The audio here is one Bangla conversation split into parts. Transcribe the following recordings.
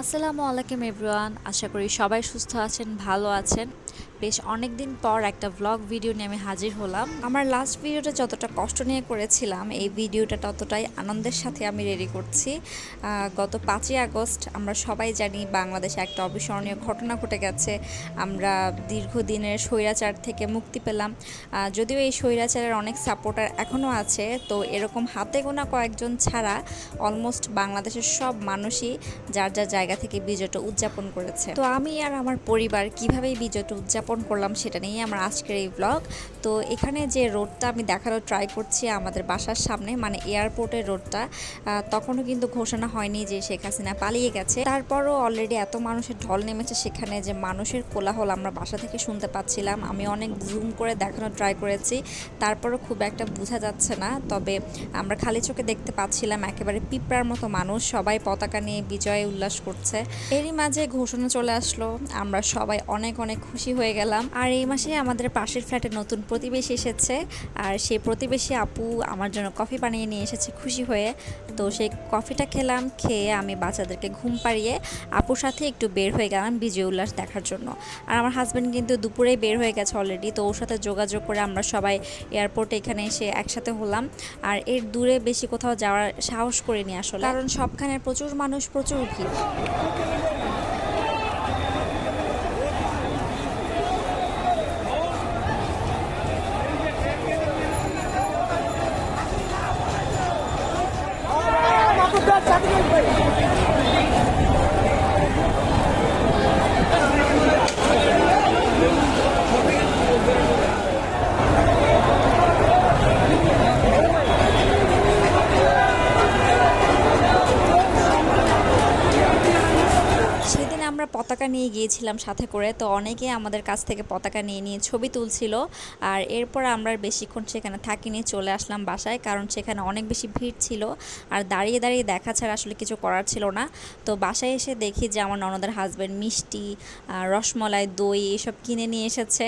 আসসালামু আলাইকুম এভরিওয়ান আশা করি সবাই সুস্থ আছেন ভালো আছেন। বেশ অনেক দিন পর একটা ব্লগ ভিডিও নিয়ে আমি হাজির হলাম। আমার লাস্ট ভিডিওটা যতটা কষ্ট নিয়ে করেছিলাম, এই ভিডিওটা ততটাই আনন্দের সাথে আমি রেডি করছি। গত পাঁচই আগস্ট আমরা সবাই জানি বাংলাদেশে একটা অবিস্মরণীয় ঘটনা ঘটে গেছে। আমরা দীর্ঘদিনের স্বৈরাচার থেকে মুক্তি পেলাম। যদিও এই স্বৈরাচারের অনেক সাপোর্টার এখনও আছে, তো এরকম হাতে গোনা কয়েকজন ছাড়া অলমোস্ট বাংলাদেশের সব মানুষই যার যার জায়গা থেকে বিজয়টা উদযাপন করেছে। তো আমি আর আমার পরিবার কীভাবে বিজয়টা উদযাপন করলাম সেটা নিয়েই আমার আজকের এই ব্লগ তো এখানে যে রোডটা আমি দেখানোর ট্রাই করছি আমাদের বাসার সামনে মানে এয়ারপোর্টের রোডটা তখনও কিন্তু ঘোষণা হয়নি যে শেখ হাসিনা পালিয়ে গেছে। তারপরও অলরেডি এত মানুষের ঢল নেমেছে সেখানে যে মানুষের কোলাহল আমরা বাসা থেকে শুনতে পাচ্ছিলাম। আমি অনেক জুম করে দেখানোর ট্রাই করেছি, তারপরও খুব একটা বোঝা যাচ্ছে না। তবে আমরা খালি চোখে দেখতে পাচ্ছিলাম একেবারে পিঁপড়ার মতো মানুষ, সবাই পতাকা নিয়ে বিজয়ে উল্লাস করছে। এরই মাঝে ঘোষণা চলে আসলো, আমরা সবাই অনেক অনেক খুশি হয়ে গেলাম। আর এই মাসে আমাদের পাশের ফ্ল্যাটে নতুন প্রতিবেশী এসেছে। আর সেই প্রতিবেশী আপু আমার জন্য কফি বানিয়ে নিয়ে এসেছে খুশি হয়ে। তো সেই কফিটা খেলাম, খেয়ে আমি বাচ্চাদেরকে ঘুম পাড়িয়ে আপুর সাথে একটু বের হয়ে গেলাম বিজয় উল্লাস দেখার জন্য। আর আমার হাজব্যান্ড কিন্তু দুপুরেই বের হয়ে গেছে অলরেডি তো ওর সাথে যোগাযোগ করে আমরা সবাই এয়ারপোর্টে এখানে এসে একসাথে হলাম। আর এর দূরে বেশি কোথাও যাওয়ার সাহস করিনি আসলে। কারণ সবখানে প্রচুর মানুষ, প্রচুর ভিড়। Mabuda আমরা পতাকা নিয়ে গিয়েছিলাম সাথে করে, তো অনেকেই আমাদের কাছ থেকে পতাকা নিয়ে নিয়ে ছবি তুলছিল। আর এরপর আমরা বেশিক্ষণ সেখানে থাকিনি, চলে আসলাম বাসায়, কারণ সেখানে অনেক বেশি ভিড় ছিল। আর দাঁড়িয়ে দাঁড়িয়ে দেখা ছাড়া আসলে কিছু করার ছিল না। তো বাসায় এসে দেখি যে আমার ননদের হাজব্যান্ড মিষ্টি রসমলাই, দই এসব কিনে নিয়ে এসেছে,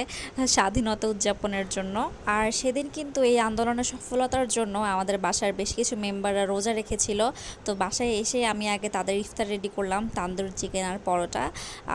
স্বাধীনতা উদযাপনের জন্য। আর সেদিন কিন্তু এই আন্দোলনের সফলতার জন্য আমাদের বাসার বেশ কিছু মেম্বাররা রোজা রেখেছিল। তো বাসায় এসে আমি আগে তাদের ইফতার রেডি করলাম, তান্দুর চিকেন আর পরোটা।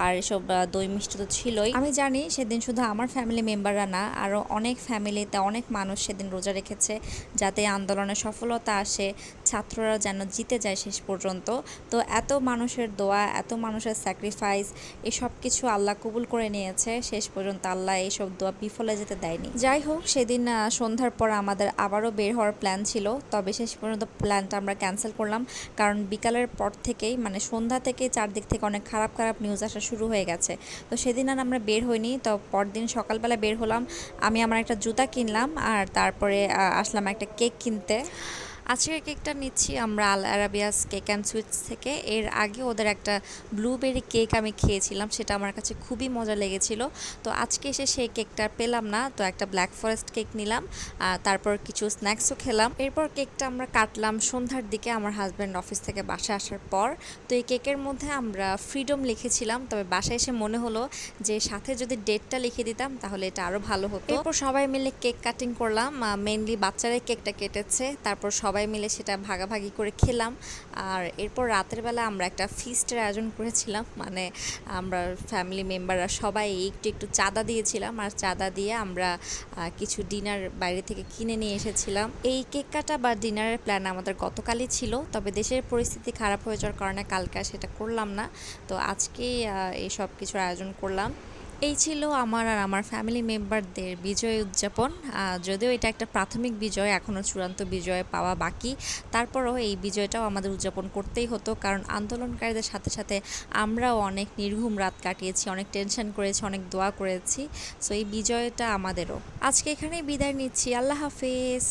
আর এসব দই মিষ্টি তো ছিলই। আমি জানি সেদিন শুধু আমার ফ্যামিলি মেম্বাররা না আরও অনেক ফ্যামিলিতে অনেক মানুষ সেদিন রোজা রেখেছে যাতে আন্দোলনে সফলতা আসে। ছাত্ররা যেন জিতে যায় শেষ পর্যন্ত। তো এত মানুষের দোয়া, এত মানুষের স্যাক্রিফাইস এসব কিছু আল্লাহ কবুল করে নিয়েছে। শেষ পর্যন্ত আল্লাহ এইসব দোয়া বিফলে যেতে দেয়নি। যাই হোক, সেদিন সন্ধ্যার পর আমাদের আবারও বের হওয়ার প্ল্যান ছিল। তবে শেষ পর্যন্ত প্ল্যানটা আমরা ক্যান্সেল করলাম। কারণ বিকালের পর থেকেই মানে সন্ধ্যা থেকে চারদিক থেকে অনেক খারাপ খারাপ নিউজ আসা শুরু হয়ে গেছে। তো সেদিন আর আমরা বের হইনি। তো পরদিন সকালবেলা বের হলাম। আমি আমার একটা জুতা কিনলাম আর তারপরে আসলাম একটা কেক কিনতে। আজকের কেকটা নিচ্ছি আমরা Al Arabias cake and sweets থেকে। এর আগে ওদের একটা ব্লুবেরি কেক আমি খেয়েছিলাম, সেটা আমার কাছে খুবই মজা লেগেছিল। তো আজকে এসে সেই কেকটা পেলাম না, তো একটা ব্ল্যাক ফরেস্ট কেক নিলাম তারপর কিছু স্ন্যাক্সও খেলাম। এরপর কেকটা আমরা কাটলাম সন্ধ্যার দিকে আমার হাজব্যান্ড অফিস থেকে বাসায় আসার পর। তো এই কেকের মধ্যে আমরা ফ্রিডম লিখেছিলাম, তবে বাসায় এসে মনে হলো যে সাথে যদি ডেটটা লিখে দিতাম তাহলে এটা আরও ভালো হতো। এরপর সবাই মিলে কেক কাটিং করলাম মেনলি বাচ্চারাই কেকটা কেটেছে, তারপর সবাই মিলে সেটা ভাগাভাগি করে খেলাম। আর এরপর রাতের বেলা আমরা একটা ফিস্টের আয়োজন করেছিলাম। মানে আমরা ফ্যামিলি মেম্বাররা সবাই একটু একটু চাঁদা দিয়েছিলাম। আর চাঁদা দিয়ে আমরা কিছু ডিনার বাইরে থেকে কিনে নিয়ে এসেছিলাম। এই কেক কাটা বা ডিনারের প্ল্যান আমাদের গতকালই ছিল। তবে দেশের পরিস্থিতি খারাপ হয়ে যাওয়ার কারণে কালকে সেটা করলাম না। তো আজকেই এই সব কিছুর আয়োজন করলাম। এই ছিল আমার আর আমার ফ্যামিলি মেম্বারদের বিজয় উদযাপন। যদিও এটা একটা প্রাথমিক বিজয় এখনও চূড়ান্ত বিজয় পাওয়া বাকি। তারপরও এই বিজয়টাও আমাদের উদযাপন করতেই হতো, কারণ আন্দোলনকারীদের সাথে সাথে আমরাও অনেক নির্ঘুম রাত কাটিয়েছি, অনেক টেনশন করেছি, অনেক দোয়া করেছি। সো এই বিজয়টা আমাদেরও। আজকে এখানেই বিদায় নিচ্ছি। আল্লাহ হাফেজ।